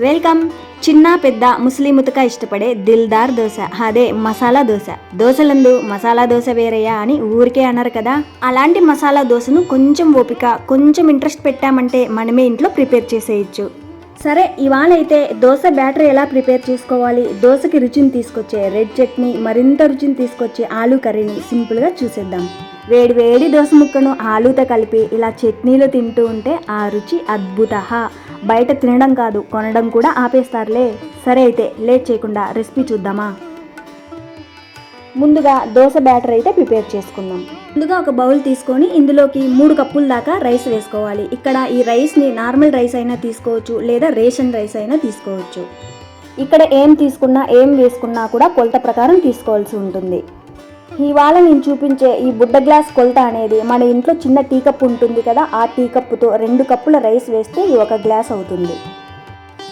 Welcome. చిన్న పెద్ద ముస్లిం ఇష్టపడే దిల్దార్ దోశ. అదే మసాలా దోశ. దోశలందు మసాలా దోశ వేరయ్యా అని ఊరికే అన్నారు కదా. అలాంటి మసాలా దోశను కొంచెం ఓపిక కొంచెం ఇంట్రెస్ట్ పెట్టామంటే మనమే ఇంట్లో ప్రిపేర్ చేసేయచ్చు. సరే ఇవాళ అయితే దోశ బ్యాటర్ ఎలా ప్రిపేర్ చేసుకోవాలి? దోశకి రుచిని తీసుకొచ్చే రెడ్ చట్నీ మరింత రుచిని తీసుకొచ్చే ఆలూ కర్రీని సింపుల్గా చూసేద్దాం. వేడి వేడి దోశ ముక్కను ఆలూతో కలిపి ఇలా చట్నీలో తింటూ ఉంటే ఆ రుచి అద్భుత బయట తినడం కాదు కొనడం కూడా ఆపేస్తారులే. సరే అయితే లేట్ చేయకుండా రెసిపీ చూద్దామా? ముందుగా దోశ బ్యాటర్ అయితే ప్రిపేర్ చేసుకుందాం. ముందుగా ఒక బౌల్ తీసుకొని ఇందులోకి మూడు కప్పుల దాకా రైస్ వేసుకోవాలి. ఇక్కడ ఈ రైస్ని నార్మల్ రైస్ అయినా తీసుకోవచ్చు లేదా రేషన్ రైస్ అయినా తీసుకోవచ్చు. ఇక్కడ ఏం తీసుకున్నా ఏం వేసుకున్నా కూడా కొలత ప్రకారం తీసుకోవాల్సి ఉంటుంది. ఇవాళ నేను చూపించే ఈ బుడ్డ గ్లాస్ కొలత అనేది మన ఇంట్లో చిన్న టీ కప్పు ఉంటుంది కదా ఆ టీ కప్పుతో రెండు కప్పుల రైస్ వేస్తే ఈ ఒక గ్లాస్ అవుతుంది.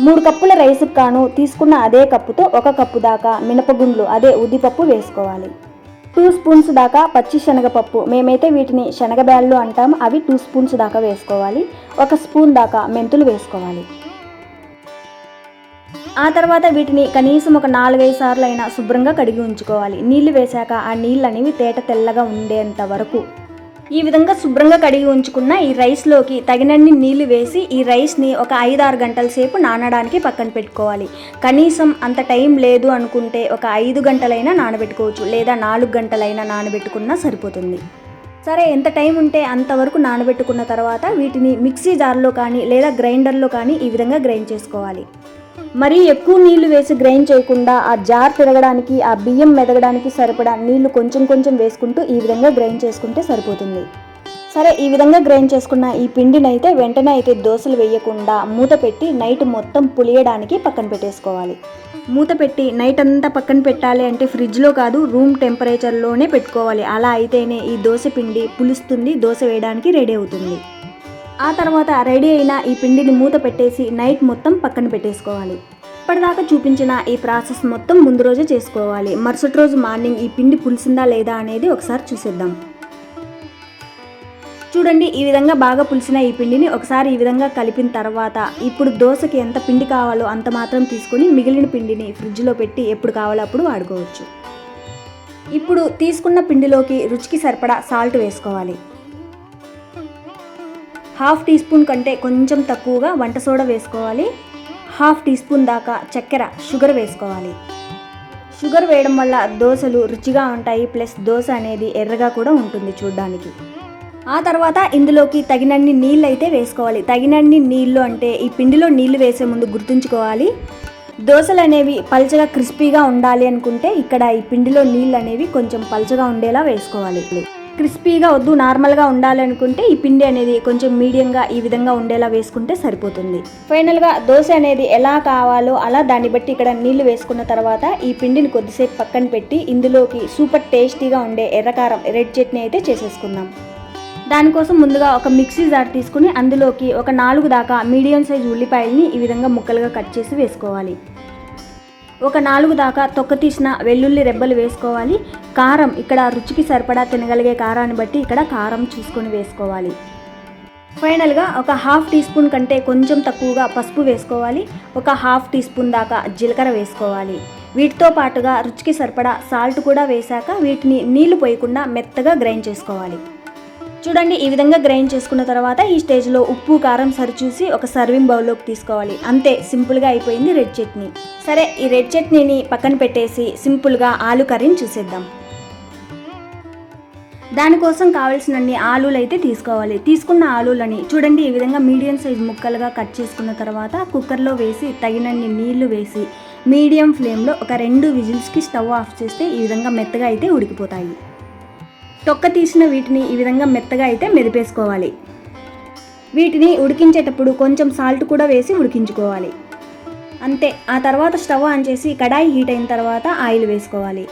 మూడు కప్పుల రైస్కి కాను తీసుకున్న అదే కప్పుతో ఒక కప్పు దాకా మినపగుండ్లు అదే ఉద్దిపప్పు వేసుకోవాలి. టూ స్పూన్స్ దాకా పచ్చి శనగపప్పు. మేమైతే వీటిని శనగబ్యాళ్ళు అంటాం. అవి టూ స్పూన్స్ దాకా వేసుకోవాలి. ఒక స్పూన్ దాకా మెంతులు వేసుకోవాలి. ఆ తర్వాత వీటిని కనీసం ఒక నాలుగైదు సార్లు అయినా శుభ్రంగా కడిగి ఉంచుకోవాలి. నీళ్ళు వేశాక ఆ నీళ్ళు అనేవి తేట తెల్లగా ఉండేంత వరకు ఈ విధంగా శుభ్రంగా కడిగి ఉంచుకున్న ఈ రైస్లోకి తగినన్ని నీళ్ళు వేసి ఈ రైస్ని ఒక ఐదు ఆరు గంటల సేపు నానడానికి పక్కన పెట్టుకోవాలి. కనీసం అంత టైం లేదు అనుకుంటే ఒక ఐదు గంటలైనా నానబెట్టుకోవచ్చు లేదా నాలుగు గంటలైనా నానబెట్టుకున్నా సరిపోతుంది. సరే ఎంత టైం ఉంటే అంతవరకు నానబెట్టుకున్న తర్వాత వీటిని మిక్సీ జార్లో కానీ లేదా గ్రైండర్లో కానీ ఈ విధంగా గ్రైండ్ చేసుకోవాలి. మరీ ఎక్కువ నీళ్ళు వేసి గ్రైండ్ చేయకుండా ఆ జార్ తిరగడానికి ఆ బియ్యం మెదగడానికి సరిపడా నీళ్ళు కొంచెం కొంచెం వేసుకుంటూ ఈ విధంగా గ్రైండ్ చేసుకుంటే సరిపోతుంది. సరే ఈ విధంగా గ్రైండ్ చేసుకున్న ఈ పిండిని అయితే వెంటనే అయితే దోశలు వేయకుండా మూత పెట్టి నైట్ మొత్తం పులియడానికి పక్కన పెట్టేసుకోవాలి. మూత పెట్టి నైట్ అంతా పక్కన పెట్టాలి అంటే ఫ్రిడ్జ్లో కాదు రూమ్ టెంపరేచర్లోనే పెట్టుకోవాలి. అలా అయితేనే ఈ దోశ పిండి పులుస్తుంది దోశ వేయడానికి రెడీ అవుతుంది. ఆ తర్వాత రెడీ అయిన ఈ పిండిని మూత పెట్టేసి నైట్ మొత్తం పక్కన పెట్టేసుకోవాలి. ఇప్పటిదాకా చూపించిన ఈ ప్రాసెస్ మొత్తం ముందు రోజే చేసుకోవాలి. మరుసటి రోజు మార్నింగ్ ఈ పిండి పులిసిందా లేదా అనేది ఒకసారి చూసేద్దాం. చూడండి ఈ విధంగా బాగా పులిసిన ఈ పిండిని ఒకసారి ఈ విధంగా కలిపిన తర్వాత ఇప్పుడు దోశకి ఎంత పిండి కావాలో అంత మాత్రం తీసుకొని మిగిలిన పిండిని ఫ్రిడ్జ్లో పెట్టి ఎప్పుడు కావాలో అప్పుడు వాడుకోవచ్చు. ఇప్పుడు తీసుకున్న పిండిలోకి రుచికి సరిపడా సాల్ట్ వేసుకోవాలి. హాఫ్ టీ స్పూన్ కంటే కొంచెం తక్కువగా వంట సోడా వేసుకోవాలి. హాఫ్ టీ స్పూన్ దాకా చక్కెర షుగర్ వేసుకోవాలి. షుగర్ వేయడం వల్ల దోశలు రుచిగా ఉంటాయి ప్లస్ దోశ అనేది ఎర్రగా కూడా ఉంటుంది చూడ్డానికి. ఆ తర్వాత ఇందులోకి తగినన్ని నీళ్ళు అయితే వేసుకోవాలి. తగినన్ని నీళ్ళు అంటే ఈ పిండిలో నీళ్ళు వేసే ముందు గుర్తుంచుకోవాలి. దోశలు అనేవి పలచగా క్రిస్పీగా ఉండాలి అనుకుంటే ఇక్కడ ఈ పిండిలో నీళ్ళు అనేవి కొంచెం పలచగా ఉండేలా వేసుకోవాలి. క్రిస్పీగా వద్దు నార్మల్గా ఉండాలనుకుంటే ఈ పిండి అనేది కొంచెం మీడియంగా ఈ విధంగా ఉండేలా వేసుకుంటే సరిపోతుంది. ఫైనల్గా దోశ అనేది ఎలా కావాలో అలా దాన్ని బట్టి ఇక్కడ నీళ్ళు వేసుకున్న తర్వాత ఈ పిండిని కొద్దిసేపు పక్కన పెట్టి ఇందులోకి సూపర్ టేస్టీగా ఉండే ఎర్రకారం రెడ్ చట్నీ అయితే చేసేసుకుందాం. దానికోసం ముందుగా ఒక మిక్సీ జార్ తీసుకుని అందులోకి ఒక నాలుగు దాకా మీడియం సైజ్ ఉల్లిపాయల్ని ఈ విధంగా ముక్కలుగా కట్ చేసి వేసుకోవాలి. ఒక నాలుగు దాకా తొక్క తీసిన వెల్లుల్లి రెబ్బలు వేసుకోవాలి. కారం ఇక్కడ రుచికి సరిపడా తినగలిగే కారాన్ని బట్టి ఇక్కడ కారం చూసుకొని వేసుకోవాలి. ఫైనల్గా ఒక హాఫ్ టీ స్పూన్ కంటే కొంచెం తక్కువగా పసుపు వేసుకోవాలి. ఒక హాఫ్ టీ స్పూన్ దాకా జీలకర్ర వేసుకోవాలి. వీటితో పాటుగా రుచికి సరిపడా సాల్ట్ కూడా వేశాక వీటిని నీళ్ళు పోయకుండా మెత్తగా గ్రైండ్ చేసుకోవాలి. చూడండి ఈ విధంగా గ్రైండ్ చేసుకున్న తర్వాత ఈ స్టేజ్లో ఉప్పు కారం సరిచూసి ఒక సర్వింగ్ బౌల్లోకి తీసుకోవాలి. అంతే సింపుల్గా అయిపోయింది రెడ్ చట్నీ. సరే ఈ రెడ్ చట్నీని పక్కన పెట్టేసి సింపుల్గా ఆలు కర్రీని చూసేద్దాం. దానికోసం కావాల్సినన్ని ఆలూలు అయితే తీసుకోవాలి. తీసుకున్న ఆలులని చూడండి ఈ విధంగా మీడియం సైజ్ ముక్కలుగా కట్ చేసుకున్న తర్వాత కుక్కర్లో వేసి తగినన్ని నీళ్ళు వేసి మీడియం ఫ్లేమ్లో ఒక రెండు విజిల్స్కి స్టవ్ ఆఫ్ చేస్తే ఈ విధంగా మెత్తగా అయితే ఉడికిపోతాయి. తొక్క తీసిన వీటిని ఈ విధంగా మెత్తగా అయితే మెదిపేసుకోవాలి. వీటిని ఉడికించేటప్పుడు కొంచెం సాల్ట్ కూడా వేసి ఉడికించుకోవాలి. అంతే. ఆ తర్వాత స్టవ్ ఆన్ చేసి కడాయి హీట్ అయిన తర్వాత ఆయిల్ వేసుకోవాలి.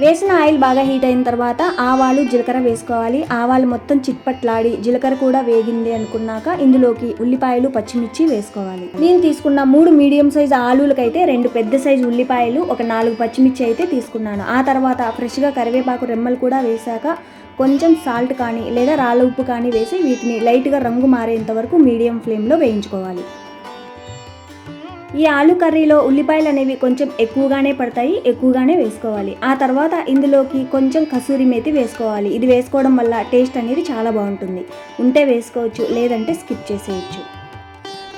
వేసిన ఆయిల్ బాగా హీట్ అయిన తర్వాత ఆవాలు జీలకర్ర వేసుకోవాలి. ఆవాలు మొత్తం చిట్పట్లాడి జీలకర్ర కూడా వేగింది అనుకున్నాక ఇందులోకి ఉల్లిపాయలు పచ్చిమిర్చి వేసుకోవాలి. నేను తీసుకున్న మూడు మీడియం సైజ్ ఆలులకైతే రెండు పెద్ద సైజు ఉల్లిపాయలు ఒక నాలుగు పచ్చిమిర్చి అయితే తీసుకున్నాను. ఆ తర్వాత ఫ్రెష్గా కరివేపాకు రెమ్మలు కూడా వేశాక కొంచెం సాల్ట్ కానీ లేదా రాళ్ళ ఉప్పు కానీ వేసి వీటిని లైట్గా రంగు మారేంత వరకు మీడియం ఫ్లేమ్లో వేయించుకోవాలి. ఈ ఆలు కర్రీలో ఉల్లిపాయలు అనేవి కొంచెం ఎక్కువగానే పడతాయి ఎక్కువగానే వేసుకోవాలి. ఆ తర్వాత ఇందులోకి కొంచెం కసూరి మేతి వేసుకోవాలి. ఇది వేసుకోవడం వల్ల టేస్ట్ అనేది చాలా బాగుంటుంది. ఉంటే వేసుకోవచ్చు లేదంటే స్కిప్ చేసేయచ్చు.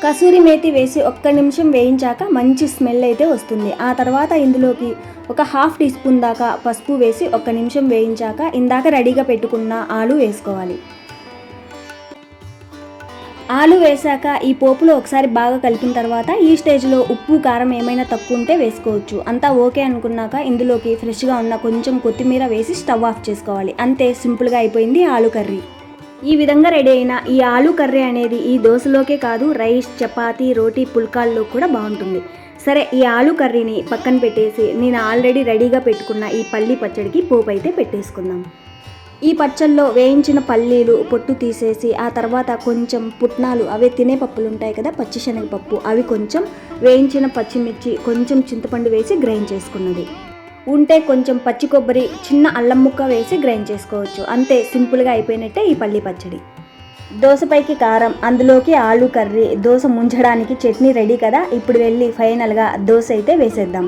కసూరి మేతి వేసి ఒక్క నిమిషం వేయించాక మంచి స్మెల్ అయితే వస్తుంది. ఆ తర్వాత ఇందులోకి ఒక హాఫ్ టీ స్పూన్ దాకా పసుపు వేసి ఒక్క నిమిషం వేయించాక ఇందాక రెడీగా పెట్టుకున్న ఆలు వేసుకోవాలి. ఆలు వేశాక ఈ పోపులో ఒకసారి బాగా కలిపిన తర్వాత ఈ స్టేజ్లో ఉప్పు కారం ఏమైనా తక్కువ ఉంటే వేసుకోవచ్చు. అంతా ఓకే అనుకున్నాక ఇందులోకి ఫ్రెష్గా ఉన్న కొంచెం కొత్తిమీర వేసి స్టవ్ ఆఫ్ చేసుకోవాలి. అంతే సింపుల్గా అయిపోయింది ఆలు కర్రీ. ఈ విధంగా రెడీ అయిన ఈ ఆలు కర్రీ అనేది ఈ దోశలోకే కాదు రైస్ చపాతీ రోటీ పుల్కాల్లో కూడా బాగుంటుంది. సరే ఈ ఆలు కర్రీని పక్కన పెట్టేసి నేను ఆల్రెడీ రెడీగా పెట్టుకున్న ఈ పల్లి పచ్చడికి పోపు అయితే పెట్టేసుకుందాం. ఈ పచ్చల్లో వేయించిన పల్లీలు పొట్టు తీసేసి ఆ తర్వాత కొంచెం పుట్నాలు అవే తినే పప్పులు ఉంటాయి కదా పచ్చిశనగపప్పు. అవి కొంచెం వేయించిన పచ్చిమిర్చి కొంచెం చింతపండు వేసి గ్రైండ్ చేసుకున్నది. ఉంటే కొంచెం పచ్చి కొబ్బరి చిన్న అల్లం ముక్క వేసి గ్రైండ్ చేసుకోవచ్చు. అంతే సింపుల్గా అయిపోయినట్టే ఈ పల్లి పచ్చడి. దోసపైకి కారం అందులోకి ఆలు కర్రీ దోశ ముంచడానికి చట్నీ రెడీ కదా ఇప్పుడు వెళ్ళి ఫైనల్గా దోశ అయితే వేసేద్దాం.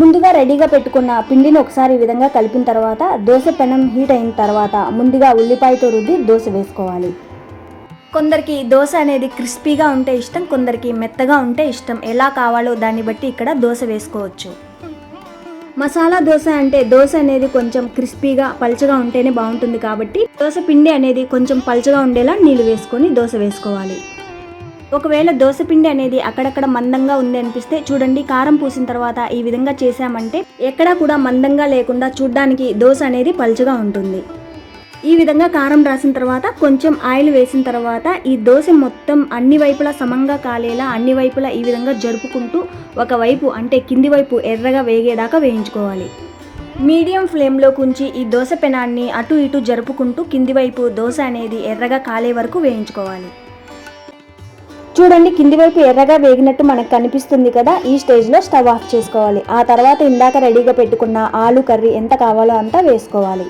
ముందుగా రెడీగా పెట్టుకున్న పిండిని ఒకసారి ఈ విధంగా కలిపిన తర్వాత దోశ పెనం హీట్ అయిన తర్వాత ముందుగా ఉల్లిపాయతో రుద్ది దోశ వేసుకోవాలి. కొందరికి దోశ అనేది క్రిస్పీగా ఉంటే ఇష్టం కొందరికి మెత్తగా ఉంటే ఇష్టం. ఎలా కావాలో దాన్ని బట్టి ఇక్కడ దోశ వేసుకోవచ్చు. మసాలా దోశ అంటే దోశ అనేది కొంచెం క్రిస్పీగా పలచగా ఉంటేనే బాగుంటుంది కాబట్టి దోశ పిండి అనేది కొంచెం పలచగా ఉండేలా నీళ్ళు వేసుకొని దోశ వేసుకోవాలి. ఒకవేళ దోశ పిండి అనేది అక్కడక్కడ మందంగా ఉంది అనిపిస్తే చూడండి కారం పూసిన తర్వాత ఈ విధంగా చేసామంటే ఎక్కడా కూడా మందంగా లేకుండా చూడ్డానికి దోశ అనేది పలుచగా ఉంటుంది. ఈ విధంగా కారం రాసిన తర్వాత కొంచెం ఆయిల్ వేసిన తర్వాత ఈ దోశ మొత్తం అన్ని వైపులా సమంగా కాలేలా అన్ని వైపులా ఈ విధంగా జరుపుకుంటూ ఒకవైపు అంటే కింది వైపు ఎర్రగా వేగేదాకా వేయించుకోవాలి. మీడియం ఫ్లేమ్లో కుంచి ఈ దోశ పెనాన్ని అటు ఇటు జరుపుకుంటూ కింది వైపు దోశ అనేది ఎర్రగా కాలే వరకు వేయించుకోవాలి. చూడండి కింది వైపు ఎర్రగా వేగినట్టు మనకు కనిపిస్తుంది కదా ఈ స్టేజ్లో స్టవ్ ఆఫ్ చేసుకోవాలి. ఆ తర్వాత ఇందాక రెడీగా పెట్టుకున్న ఆలు కర్రీ ఎంత కావాలో అంతా వేసుకోవాలి.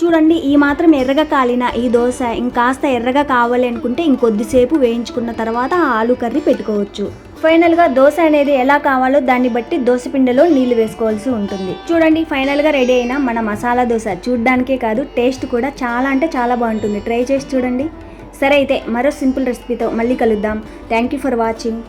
చూడండి ఈ మాత్రం ఎర్రగా కాలిన ఈ దోశ ఇంకాస్త ఎర్రగా కావాలి అనుకుంటే ఇంకొద్దిసేపు వేయించుకున్న తర్వాత ఆ ఆలు కర్రీ పెట్టుకోవచ్చు. ఫైనల్గా దోశ అనేది ఎలా కావాలో దాన్ని బట్టి దోశ పిండిలో నీళ్ళు వేసుకోవాల్సి ఉంటుంది. చూడండి ఫైనల్గా రెడీ అయిన మన మసాలా దోశ. చూడ్డానికే కాదు టేస్ట్ కూడా చాలా అంటే చాలా బాగుంటుంది. ట్రై చేసి చూడండి. సరే అయితే మరో సింపుల్ రెసిపీతో మళ్ళీ కలుద్దాం. Thank you for watching